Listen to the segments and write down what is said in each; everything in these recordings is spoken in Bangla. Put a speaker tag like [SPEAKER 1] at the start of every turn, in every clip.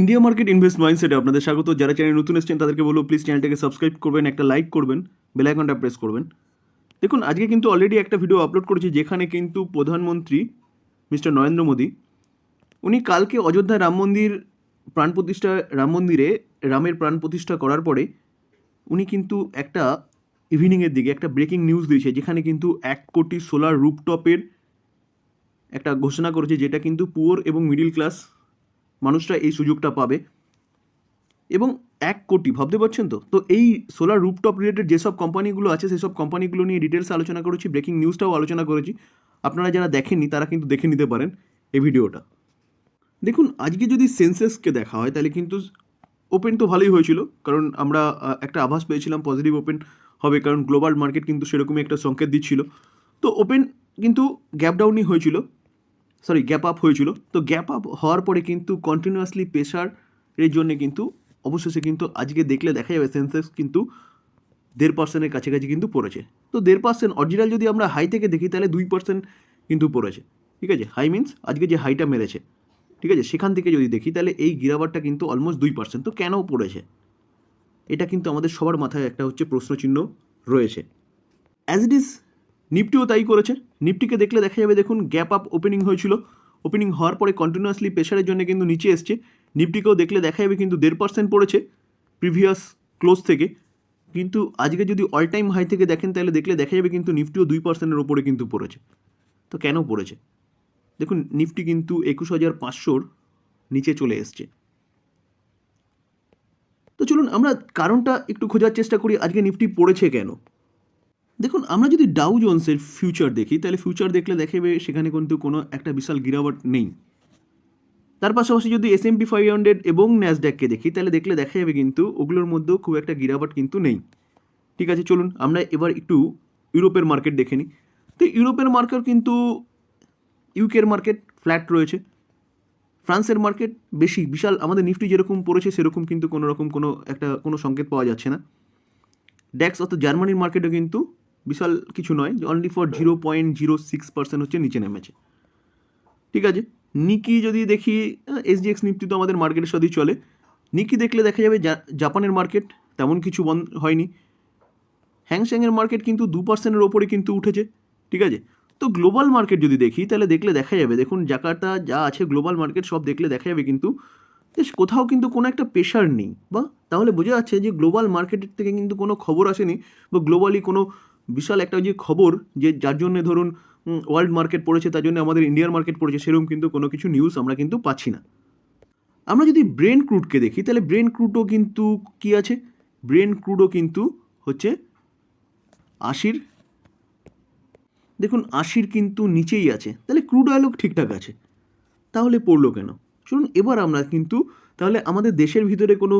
[SPEAKER 1] ইন্ডিয়া মার্কেট ইনভেস্ট মাইন্ডসেটে আপনাদের স্বাগত। যারা চ্যানেল নতুন এসেছেন, তাদেরকে বলব প্লিজ চ্যানেলটাকে সাবস্ক্রাইব করবেন, একটা লাইক করবেন বেল আইকনটা প্রেস করবেন। দেখুন, আজকে কিন্তু অলরেডি একটা ভিডিও আপলোড করেছি, যেখানে কিন্তু প্রধানমন্ত্রী মিস্টার নরেন্দ্র মোদী, উনি কালকে অযোধ্যা রাম মন্দির প্রাণ প্রতিষ্ঠা, রাম মন্দিরে রামের প্রাণ প্রতিষ্ঠা করার পরে উনি কিন্তু একটা ইভিনিংয়ের দিকে একটা ব্রেকিং নিউজ দিয়েছে, যেখানে কিন্তু এক কোটি সোলার রুপটপের একটা ঘোষণা করেছে, যেটা কিন্তু পুয়ার এবং মিডিল ক্লাস মানুষরা এই সুযোগটা পাবে। এবং এক কোটি, ভাবতে পারছেন তো? তো এই সোলার রুপটপ রিলেটেড যেসব কোম্পানিগুলো আছে, সেসব কোম্পানিগুলো নিয়ে ডিটেলস আলোচনা করেছি ব্রেকিং নিউজটাও আলোচনা করেছি। আপনারা যারা দেখেননি, তারা কিন্তু দেখে নিতে পারেন এই ভিডিওটা। দেখুন, আজকে যদি সেন্সেসকে দেখা হয়, তাহলে কিন্তু ওপেন তো ভালোই হয়েছিল, কারণ আমরা একটা আভাস পেয়েছিলাম পজিটিভ ওপেন হবে, কারণ গ্লোবাল মার্কেট কিন্তু সেরকমই একটা সংকেত দিচ্ছিল। তো ওপেন কিন্তু গ্যাপ ডাউনই হয়েছিল। সরি গ্যাপ আপ হয়েছিল। তো গ্যাপ আপ হওয়ার পরে কিন্তু কন্টিনিউয়াসলি প্রেশার এর জন্য কিন্তু অবশেষে কিন্তু আজকে দেখলে দেখা যাবে সেন্সেক্স কিন্তু দেড় পার্সেন্টের কাছাকাছি কিন্তু পড়েছে। তো দেড় পার্সেন্ট অরিজিনাল যদি আমরা হাই থেকে দেখি, তাহলে দুই পার্সেন্ট কিন্তু পড়েছে। ঠিক আছে? হাই মিন্স আজকে যে হাইটা মেরেছে। ঠিক আছে? সেখান থেকে যদি দেখি, তাহলে এই গিরাবারটা কিন্তু অলমোস্ট দুই পার্সেন্ট তো কেন পড়েছে? এটা কিন্তু আমাদের সবার মাথায় একটা হচ্ছে প্রশ্নচিহ্ন রয়েছে। অ্যাজ ইট ইজ নিফটিও তাই করেছে। নিফটিকে দেখলে দেখা যাবে, দেখুন গ্যাপ আপ ওপেনিং হয়েছিল। ওপেনিং হওয়ার পরে কন্টিনিউয়াসলি প্রেশারের জন্য কিন্তু নিচে এসছে। নিফটিকেও দেখলে দেখা যাবে কিন্তু দেড় পার্সেন্ট পড়েছে প্রিভিয়াস ক্লোজ থেকে। কিন্তু আজকে যদি অল টাইম হাই থেকে দেখেন, তাহলে দেখলে দেখা যাবে কিন্তু নিফটিও দুই পার্সেন্টের ওপরে কিন্তু পড়েছে। তো কেন পড়েছে? দেখুন, নিফটি কিন্তু একুশ হাজার পাঁচশোর নিচে চলে এসছে। তো চলুন, আমরা কারণটা একটু খোঁজার চেষ্টা করি, আজকে নিফটি পড়েছে কেন? দেখুন, আমরা যদি ডাউ জোন্সের ফিউচার দেখি, তাহলে ফিউচার দেখলে দেখা যাবে সেখানে কিন্তু কোনো একটা বিশাল গিরাওয়াট নেই। তার পাশাপাশি যদি S M P five hundred এবং ন্যাসড্যাককে দেখি, তাহলে দেখলে দেখা যাবে কিন্তু ওগুলোর মধ্যেও খুব একটা গিরাওয়াট কিন্তু নেই। ঠিক আছে, চলুন, আমরা এবার একটু ইউরোপের মার্কেট দেখে নিই। তো ইউরোপের মার্কেট কিন্তু ইউকের মার্কেট ফ্ল্যাট রয়েছে। ফ্রান্সের মার্কেট বেশি, বিশাল, আমাদের নিফটি যেরকম পড়েছে, সেরকম কিন্তু কোনো রকম কোনো একটা কোনো সংকেত পাওয়া যাচ্ছে না। ড্যাক্স অর্থাৎ জার্মানির মার্কেটে কিন্তু বিশাল কিছু নয় only for zero point zero six percent হচ্ছে নিচে নেমেছে। ঠিক আছে? নিকি যদি দেখি এসডিএক্স নিফটি তো আমাদের মার্কেটের সাথেই চলে। নিকি দেখলে দেখা যাবে জাপানের মার্কেট তেমন কিছু বন্ধ হয়নি। হ্যাংস্যাংয়ের মার্কেট কিন্তু দু পার্সেন্টের ওপরে কিন্তু উঠেছে, ঠিক আছে? তো গ্লোবাল মার্কেট যদি দেখি, তাহলে দেখলে দেখা যাবে, দেখুন জাকার্তা যা আছে গ্লোবাল মার্কেট সব দেখলে দেখা যাবে কিন্তু, বেশ কোথাও কিন্তু কোনো একটা প্রেশার নেই। বা তাহলে বোঝা যাচ্ছে যে গ্লোবাল মার্কেটের থেকে কিন্তু কোনো খবর আসেনি, বা গ্লোবালি কোনো বিশাল একটা যে খবর যে যার জন্য ধরুন ওয়ার্ল্ড মার্কেট পড়েছে, তার জন্য আমাদের ইন্ডিয়ান মার্কেট পড়েছে, সেরকম কিন্তু কোনো কিছু নিউজ আমরা কিন্তু পাচ্ছি না। আমরা যদি ব্রেন ক্রুডকে দেখি, তাহলে ব্রেন ক্রুডও কিন্তু কি আছে? ব্রেন ক্রুডও কিন্তু হচ্ছে আশির, দেখুন আশির কিন্তু নিচেই আছে, তাহলে ক্রুড অয়েলও ঠিকঠাক আছে, তাহলে পড়ল কেন? শুনুন এবার আমরা কিন্তু, তাহলে আমাদের দেশের ভিতরে কোনো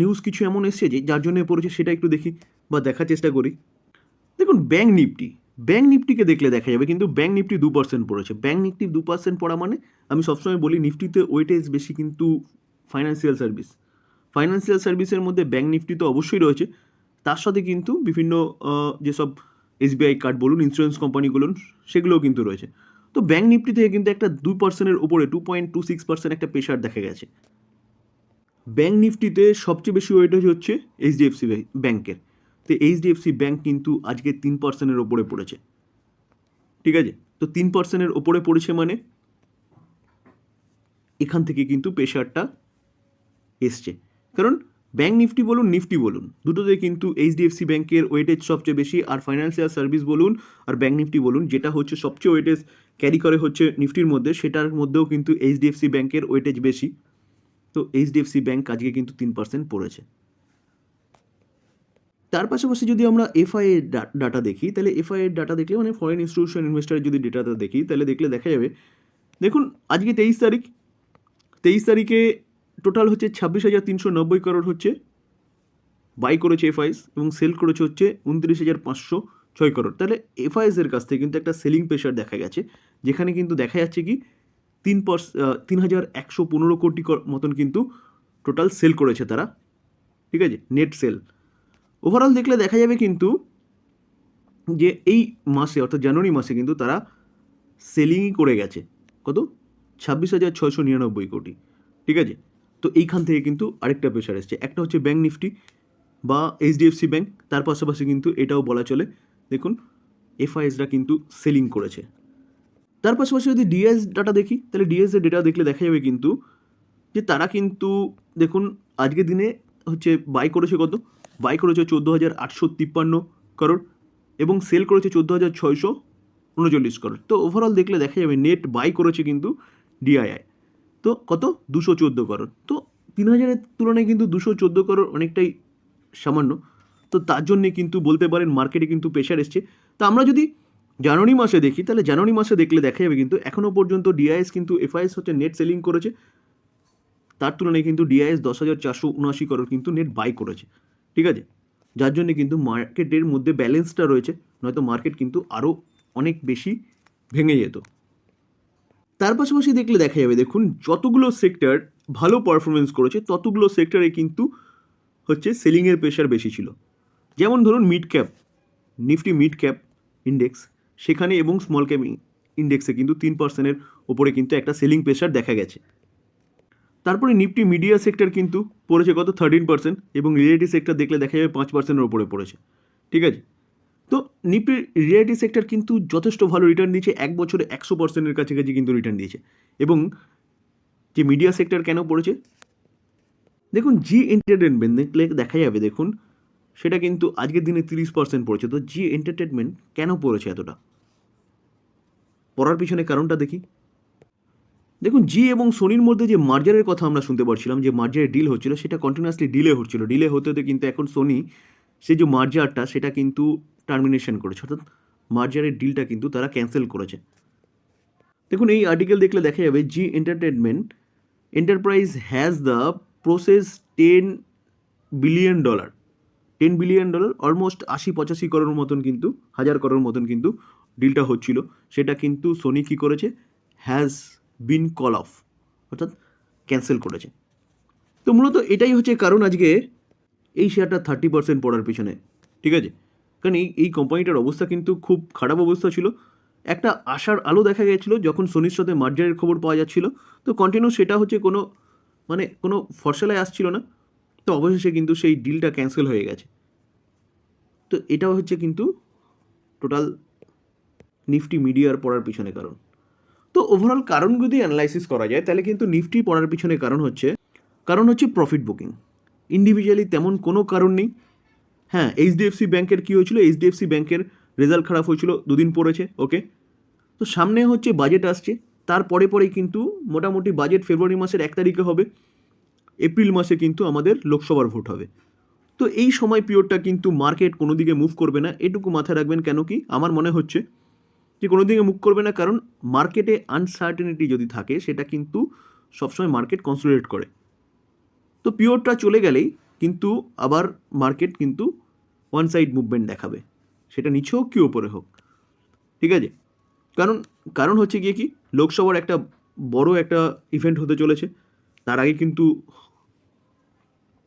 [SPEAKER 1] নিউজ কিছু এমন এসছে যে যার জন্য পড়েছে সেটা একটু দেখি বা দেখার চেষ্টা করি। দেখুন ব্যাঙ্ক নিফটি ব্যাঙ্ক নিফটিকে দেখলে দেখা যাবে কিন্তু ব্যাঙ্ক নিফটি দু পার্সেন্ট পড়েছে। ব্যাঙ্ক নিফটি দু পার্সেন্ট পড়া মানে আমি সবসময় বলি নিফটিতে ওয়েটেজ বেশি কিন্তু ফাইন্যান্সিয়াল সার্ভিস ফাইন্যান্সিয়াল সার্ভিসের মধ্যে ব্যাঙ্ক নিফটি তো অবশ্যই রয়েছে। তার সাথে কিন্তু বিভিন্ন যেসব এসবিআই কার্ড বলুন ইন্স্যুরেন্স কোম্পানি বলুন সেগুলোও কিন্তু রয়েছে। তো ব্যাঙ্ক নিফটি থেকে কিন্তু একটা দু পার্সেন্টের ওপরে two point two six percent একটা প্রেশার দেখা গেছে। ব্যাঙ্ক নিফটিতে সবচেয়ে বেশি ওয়েটেজ হচ্ছে এইচডিএফসি ব্যাংকের তো এইচডিএফসি ব্যাঙ্ক কিন্তু আজকে তিন পার্সেন্টের ওপরে পড়েছে। ঠিক আছে? তো তিন পার্সেন্টের ওপরে পড়েছে মানে এখান থেকে কিন্তু প্রেশারটা এসছে। কারণ ব্যাঙ্ক নিফটি বলুন নিফটি বলুন, দুটোতে কিন্তু এইচডিএফসি ব্যাংকের ওয়েটেজ সবচেয়ে বেশি আর ফাইন্যান্সিয়াল সার্ভিস বলুন আর ব্যাঙ্ক নিফটি বলুন, যেটা হচ্ছে সবচেয়ে ওয়েটেজ ক্যারি করে হচ্ছে নিফটির মধ্যে, সেটার মধ্যেও কিন্তু এইচডিএফসি ব্যাংকের ওয়েটেজ বেশি। তো এইচডিএফসি ব্যাঙ্ক আজকে কিন্তু তিন পার্সেন্ট পড়েছে। তার পাশাপাশি যদি আমরা এফআই এর ডাটা দেখি, তাহলে এফআই এর ডাটা দেখলে মানে ফরেন ইনস্টিটিউশন ইনভেস্টারের যদি ডেটাটা দেখি, তাহলে দেখলে দেখা যাবে, দেখুন আজকে তেইশ তারিখ, তেইশ তারিখে টোটাল হচ্ছে ছাব্বিশ হাজার তিনশো নব্বই করোড় হচ্ছে বাই করেছে এফআইএস এবং সেল করেছে হচ্ছে উনত্রিশ হাজার পাঁচশো ছয় করোড় তাহলে এফআইএস এর কাছ থেকে কিন্তু একটা সেলিং প্রেশার দেখা গেছে, যেখানে কিন্তু দেখা যাচ্ছে কি, তিন পার্স তিন হাজার একশো পনেরো কোটি মতন কিন্তু টোটাল সেল করেছে তারা, ঠিক আছে? নেট সেল ওভারঅল দেখলে দেখা যাবে কিন্তু যে এই মাসে, অর্থাৎ জানুয়ারি মাসে কিন্তু তারা সেলিংই করে গেছে। কত? ছাব্বিশ হাজার ছয়শো নিরানব্বই কোটি। ঠিক আছে? তো এইখান থেকে কিন্তু আরেকটা প্রেশার এসছে। একটা হচ্ছে ব্যাঙ্ক নিফটি বা এইচডিএফসি ব্যাঙ্ক তার পাশাপাশি কিন্তু এটাও বলা চলে। দেখুন এফআইএসরা কিন্তু সেলিং করেছে। তার পাশাপাশি যদি ডিএস ডাটা দেখি, তাহলে ডিএস এর ডেটা দেখলে দেখা যাবে কিন্তু যে তারা কিন্তু, দেখুন, আজকের দিনে হচ্ছে বাই করেছে কত? বাই করেছে চোদ্দ হাজার আটশো তিপ্পান্ন করোড় এবং সেল করেছে চোদ্দ হাজার ছয়শো উনচল্লিশ করোড়। তো ওভারঅল দেখলে দেখা যাবে নেট বাই করেছে কিন্তু ডিআইআই তো কত? দুশো চোদ্দ করোড়। তো তিন হাজারের তুলনায় কিন্তু দুশো চোদ্দ করোড় অনেকটাই সামান্য। তো তার জন্যে কিন্তু বলতে পারেন মার্কেটে কিন্তু প্রেশার এসছে। তো আমরা যদি জানুয়ারি মাসে দেখি, তাহলে জানুয়ারি মাসে দেখলে দেখা যাবে কিন্তু এখনও পর্যন্ত ডিআইএস কিন্তু এফআইএস হচ্ছে নেট সেলিং করেছে। তার তুলনায় কিন্তু ডিআইএস দশ হাজার চারশো উনআশি করোড় কিন্তু নেট বাই করেছে। ঠিক আছে? যার জন্য কিন্তু মার্কেটের মধ্যে ব্যালেন্সটা রয়েছে, নয়তো মার্কেট কিন্তু আরও অনেক বেশি ভেঙে যেত। তার পাশাপাশি দেখলে দেখা যাবে, দেখুন যতগুলো সেক্টর ভালো পারফরমেন্স করেছে, ততগুলো সেক্টরে কিন্তু হচ্ছে সেলিংয়ের প্রেশার বেশি ছিল। যেমন ধরুন mid cap nifty mid cap index সেখানে এবং স্মল ক্যাপ ইন্ডেক্সে কিন্তু তিন পার্সেন্টের ওপরে কিন্তু একটা সেলিং প্রেশার দেখা গেছে। তারপরে নিফটি মিডিয়া সেক্টর কিন্তু পড়েছে কত? থার্টিন পার্সেন্ট এবং রিয়েলিটি সেক্টর দেখলে দেখা যাবে পাঁচ পার্সেন্টের ওপরে পড়েছে। ঠিক আছে? তো নিফটি রিয়েলিটি সেক্টর কিন্তু যথেষ্ট ভালো রিটার্ন দিয়েছে, এক বছরে একশো পার্সেন্টের কাছাকাছি কিন্তু রিটার্ন দিয়েছে। এবং যে মিডিয়া সেক্টর কেন পড়েছে? দেখুন জি এন্টারটেনমেন্ট দেখলে দেখা যাবে, দেখুন, সেটা কিন্তু আজকের দিনে তিরিশ পার্সেন্ট পড়েছে। তো জি এন্টারটেনমেন্ট কেন পড়েছে এতটা? পড়ার পিছনে কারণটা দেখি। দেখুন, জি এবং সোনির মধ্যে যে মার্জারের কথা আমরা শুনতে পারছিলাম, যে মার্জারের ডিল হচ্ছিল, সেটা কন্টিনিউয়াসলি ডিলে হচ্ছিল। ডিলে হতে হতে কিন্তু এখন সোনি সেই যে মার্জারটা, সেটা কিন্তু টার্মিনেশন করেছে। অর্থাৎ মার্জারের ডিলটা কিন্তু তারা ক্যান্সেল করেছে। দেখুন, এই আর্টিকেল দেখলে দেখা যাবে, Zee entertainment enterprise has the process ten billion dollar ten billion dollar almost আশি পঁচাশি করোড় মতন কিন্তু, হাজার করোড় মতন কিন্তু ডিলটা হচ্ছিল। সেটা কিন্তু সোনি কী করেছে? হ্যাজ বিন কল অফ, অর্থাৎ ক্যান্সেল করেছে। তো মূলত এটাই হচ্ছে কারণ আজকে এই শেয়ারটা থার্টি পার্সেন্ট পড়ার পিছনে, ঠিক আছে? কারণ এই এই কোম্পানিটার অবস্থা কিন্তু খুব খারাপ অবস্থা ছিল। একটা আশার আলো দেখা গেছিল যখন সোনির সাথে মার্জারের খবর পাওয়া যাচ্ছিল। তো কন্টিনিউ সেটা হচ্ছে কোনো মানে কোনো ফর্সালায় আসছিল না। তো অবশেষে কিন্তু সেই ডিলটা ক্যান্সেল হয়ে গেছে। তো এটাও হচ্ছে কিন্তু টোটাল নিফটি মিডিয়ার পড়ার পিছনে কারণ। ওভারঅল কারণ যদি অ্যানালাইসিস করা যায়, তাহলে কিন্তু নিফটি পড়ার পিছনে কারণ হচ্ছে কারণ হচ্ছে প্রফিট বুকিং ইন্ডিভিজুয়ালি তেমন কোনো কারণ নেই। হ্যাঁ এইচডিএফসি ব্যাংকের কী হয়েছিল? এইচডিএফসি ব্যাংকের রেজাল্ট খারাপ হয়েছিল, দুদিন পড়েছে ওকে তো সামনে হচ্ছে বাজেট আসছে তারপরে পরেই কিন্তু মোটামুটি বাজেট ফেব্রুয়ারি মাসের এক তারিখে হবে এপ্রিল মাসে কিন্তু আমাদের লোকসভার ভোট হবে। তো এই সময় পিরিয়ডটা কিন্তু মার্কেট কোনো দিকে মুভ করবে না, এটুকু মাথায় রাখবেন কেন কি? আমার মনে হচ্ছে যে কোনো দিকে মুখ করবে না, কারণ মার্কেটে আনসার্টেনিটি যদি থাকে, সেটা কিন্তু সবসময় মার্কেট কনসোলিডেট করে। তো পিওরটা চলে গেলেই কিন্তু আবার মার্কেট কিন্তু ওয়ান সাইড মুভমেন্ট দেখাবে। সেটা নিচে হোক কি ওপরে হোক। ঠিক আছে? কারণ কারণ হচ্ছে গিয়ে কি, লোকসভার একটা বড় একটা ইভেন্ট হতে চলেছে। তার আগে কিন্তু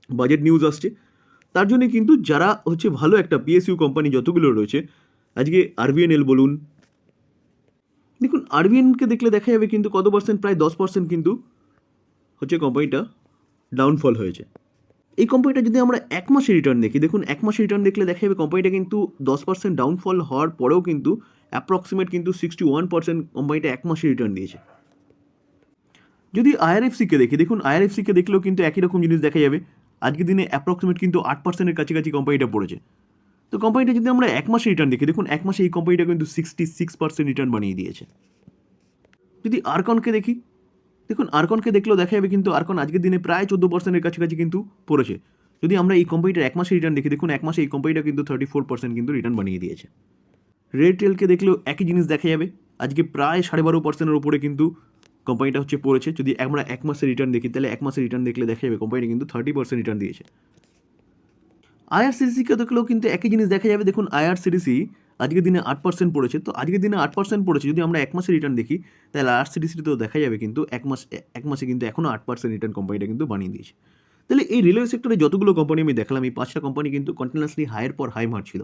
[SPEAKER 1] বাজেট নিউজ আসছে। তার জন্য কিন্তু যারা হচ্ছে ভালো একটা পিএসইউ কোম্পানি যতগুলো রয়েছে, আজকে আরবিএনএল বলুন দেখুন আরবিএনকে দেখলে দেখা যাবে কিন্তু কত পার্সেন্ট প্রায় দশ পার্সেন্ট কিন্তু হচ্ছে কোম্পানিটা ডাউনফল হয়েছে। এই কোম্পানিটা যদি আমরা এক মাসে রিটার্ন দেখি, দেখুন, এক মাসে রিটার্ন দেখলে দেখা যাবে কোম্পানিটা কিন্তু দশ পার্সেন্ট ডাউনফল হওয়ার পরেও কিন্তু অ্যাপ্রক্সিমেট কিন্তু সিক্সটি ওয়ান পার্সেন্ট কোম্পানিটা এক মাসে রিটার্ন দিয়েছে যদি আইআরএফসিকে দেখি, দেখুন আইআরএফসিকে দেখলেও কিন্তু একই রকম জিনিস দেখা যাবে। আজকের দিনে অ্যাপ্রক্সিমেট কিন্তু আট পার্সেন্টের কাছাকাছি কোম্পানিটা পড়েছে। তো কোম্পানিটা যদি আমরা এক মাসে রিটার্ন দেখি, দেখুন এক মাসে এই কোম্পানিটা কিন্তু সিক্সটি সিক্স পার্সেন্ট রিটার্ন বানিয়ে দিয়েছে। যদি আরকনকে দেখি, দেখুন আরকনকে দেখলেও দেখা যাবে কিন্তু আরকন আজকের দিনে প্রায় চোদ্দ পার্সেন্টের কাছাকাছি কিন্তু পড়েছে। যদি আমরা এই কোম্পানিটার এক মাসে রিটার্ন দেখি, দেখুন এক মাসে এই কোম্পানিটা কিন্তু থার্টি ফোর পার্সেন্ট কিন্তু রিটার্ন বানিয়ে দিয়েছে। রেডটেলকে দেখলেও একই জিনিস দেখা যাবে, আজকে প্রায় সাড়ে বারো পার্সেন্টের উপরে কিন্তু কোম্পানিটা হচ্ছে পড়েছে। যদি আমরা এক মাসের রিটার্ন দেখি, তাহলে এক মাসের রিটার্ন দেখলে দেখা যাবে কোম্পানিটা কিন্তু থার্টি পার্সেন্ট রিটার্ন দিয়েছে। আইআরসিটিসিকে দেখলেও কিন্তু একই জিনিস দেখা যাবে। দেখুন আইআরসিডিসি আজকের দিনে আট পার্সেন্ট পড়েছে। তো আজকের দিনে আট পার্সেন্ট পড়েছে। যদি আমরা এক মাসে রিটার্ন দেখি, তাহলে আইআরসিটিসিতেও দেখা যাবে কিন্তু এক মাস, এক মাসে কিন্তু এখনও আট পার্সেন্ট রিটার্ন কোম্পানিটা কিন্তু বানিয়ে দিয়েছে। তাহলে এই রেলওয়ে সেক্টরে যতগুলো কোম্পানি আমি দেখলাম, এই পাঁচটা কোম্পানি কিন্তু কন্টিনিউয়াসলি হাইয়ের পর হাই মারছিল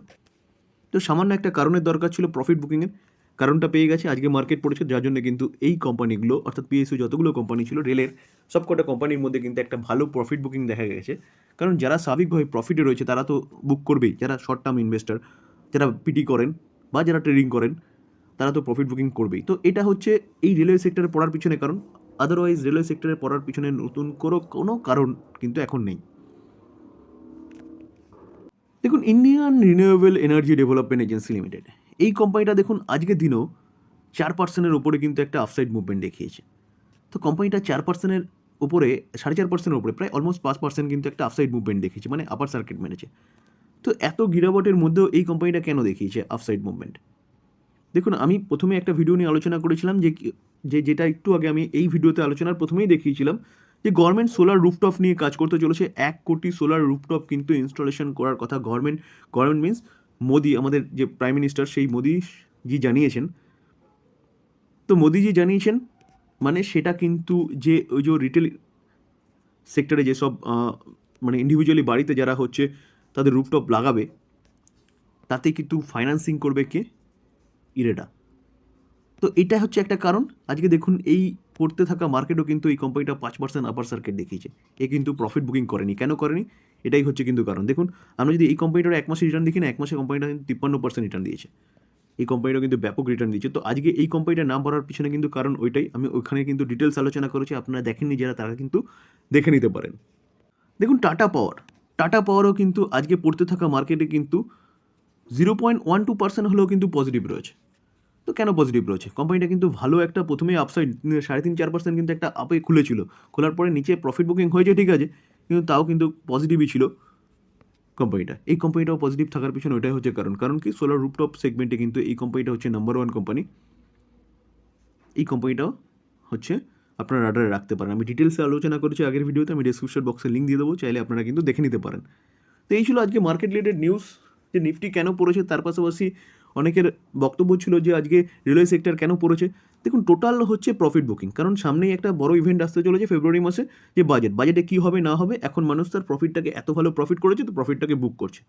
[SPEAKER 1] তো সামান্য একটা কারণের দরকার ছিল প্রফিট বুকিংয়ের কারণটা পেয়ে গেছে, আজকে মার্কেট পড়েছে, যার জন্য কিন্তু এই কোম্পানিগুলো অর্থাৎ পিএসইউ যতগুলো কোম্পানি ছিল, রেলের সবকটা কোম্পানির মধ্যে কিন্তু একটা ভালো প্রফিট বুকিং দেখা গেছে। কারণ যারা স্বাভাবিকভাবে প্রফিটে রয়েছে, তারা তো বুক করবেই, যারা শর্ট টার্ম ইনভেস্টার যারা পিটি করেন বা যারা ট্রেডিং করেন, তারা তো প্রফিট বুকিং করবেই। তো এটা হচ্ছে এই রেলওয়ে সেক্টরে পড়ার পিছনে কারণ আদারওয়াইজ রেলওয়ে সেক্টরে পড়ার পিছনে নতুন কোনো কোনো কারণ কিন্তু এখন নেই। দেখুন Indian renewable energy development agency limited এই কোম্পানিটা দেখুন আজকের দিনও চার পার্সেন্টের ওপরে কিন্তু একটা আফসাইড মুভমেন্ট দেখিয়েছে। তো কোম্পানিটা চার পার্সেন্টের ওপরে সাড়ে চার পার্সেন্টের ওপরে প্রায় অলমোস্ট পাঁচ পার্সেন্ট কিন্তু একটা আফসাইড মুভমেন্ট দেখিয়েছে মানে আপার সার্কিট মেরেছে তো এত গিরাবটের মধ্যেও এই কোম্পানিটা কেন দেখিয়েছে আফসাইড মুভমেন্ট দেখুন, আমি প্রথমে একটা ভিডিও নিয়ে আলোচনা করেছিলাম যে যে যেটা একটু আগে আমি এই ভিডিওতে আলোচনার প্রথমেই দেখিয়েছিলাম যে গভর্নমেন্ট সোলার রুফটপ নিয়ে কাজ করতে চলেছে, এক কোটি সোলার রুফটপ কিন্তু ইনস্টলেশন করার কথা গভর্নমেন্ট গভর্নমেন্ট মিন্স মোদি, আমাদের যে প্রাইম মিনিস্টার সেই মোদি জি জানিয়েছেন। তো মোদিজি জানিয়েছেন মানে সেটা কিন্তু যে ওই যে রিটেল সেক্টরে যেসব মানে ইন্ডিভিজুয়ালি বাড়িতে যারা হচ্ছে, তাদের রুপটপ লাগাবে, তাতে কিন্তু ফাইন্যান্সিং করবে কে? ইরেডা। তো এটা হচ্ছে একটা কারণ। আজকে দেখুন, এই পড়তে থাকা মার্কেটও কিন্তু এই কোম্পানিটা পাঁচ পার্সেন্ট আপার সার্কিট দেখিয়েছে। এ কিন্তু প্রফিট বুকিং করেনি। কেন করেনি? এটাই হচ্ছে কিন্তু কারণ। দেখুন, আমরা যদি এই কোম্পানিটার এক মাসে রিটার্ন দেখি না, এক মাসে কোম্পানিটা কিন্তু তিপ্পান্ন পার্সেন্ট রিটার্ন দিয়েছে। এই কোম্পানিটা কিন্তু ব্যাপক রিটার্ন দিয়েছে। তো আজকে এই কোম্পানিটার নাম পড়ার পিছনে কিন্তু কারণ ওইটাই। আমি ওইখানে কিন্তু ডিটেলস আলোচনা করেছি, আপনারা দেখেননি যারা, তারা কিন্তু দেখে নিতে পারেন। দেখুন টাটা পাওয়ার টাটা পাওয়ারও কিন্তু আজকে পড়তে থাকা মার্কেটে কিন্তু zero point one two percent হলেও কিন্তু পজিটিভ রয়েছে। তো কেন পজিটিভ রয়েছে? কোম্পানিটা কিন্তু ভালো একটা প্রথমে আপসাইড সাড়ে তিন চার পার্সেন্ট কিন্তু একটা আপে খুলেছিল। খোলার পরে নিচে প্রফিট বুকিং হয়েছে, ঠিক আছে। কিন্তু তাও কিন্তু পজিটিভই ছিল কোম্পানিটা এই কোম্পানিটাও পজিটিভ থাকার পিছনে ওইটাই হচ্ছে কারণ। কারণ কি? সোলার রুপটপ সেগমেন্টে কিন্তু এই কোম্পানিটা হচ্ছে নাম্বার ওয়ান কোম্পানি এই কোম্পানিটাও হচ্ছে আপনারা রাডারে রাখতে পারেন। আমি ডিটেলসে আলোচনা করেছি আগের ভিডিওতে আমি ডিসক্রিপশন বক্সে লিঙ্ক দিয়ে দেবো, চাইলে আপনারা কিন্তু দেখে নিতে পারেন। তো এই ছিল আজকে মার্কেট রিলেটেড নিউজ যে নিফটি কেন পড়েছে, তার পাশাপাশি অনেকের বক্তব্য ছিল যে আজকে রেলওয়ে সেক্টর কেন পড়েছে? দেখুন টোটাল হচ্ছে প্রফিট বুকিং কারণ সামনেই একটা বড় ইভেন্ট আসতে চলেছে ফেব্রুয়ারি মাসে, যে বাজেট বাজেটে কী হবে, না হবে, এখন মানুষ তার প্রফিটটাকে এত ভালো প্রফিট করেছে, তো প্রফিটটাকে বুক করছে।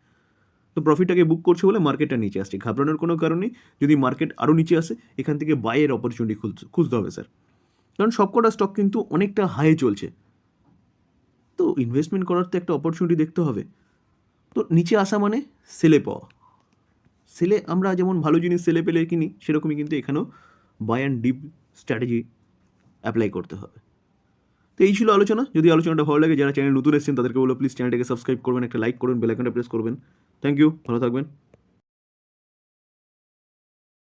[SPEAKER 1] তো প্রফিটটাকে বুক করছে বলে মার্কেটটা নিচে আসছে, ঘাবড়ানোর কোনো কারণ যদি মার্কেট আরও নিচে আসে, এখান থেকে বাইয়ের অপরচুনিটি খুঁজতে হবে স্যার কারণ সবকটা স্টক কিন্তু অনেকটা হাই চলছে। তো ইনভেস্টমেন্ট করার তো একটা অপরচুনিটি দেখতে হবে। তো নিচে আসা মানে সেলে পাওয়া। সেলে আমরা যেমন ভালো জিনিস সেলে পেলে কিনি, সেরকমই কিন্তু এখানেও buy and dip strategy apply করতে হবে। তো এই ছিল আলোচনা। যদি আলোচনাটা ভালো লাগে, যারা চ্যানেল নতুন এসেছেন, তাদেরকে বলো প্লিজ চ্যানেলটাকে সাবস্ক্রাইব করবেন, একটা লাইক করবেন বেলাইকনটা প্রেস করবেন। থ্যাংক ইউ ভালো থাকবেন।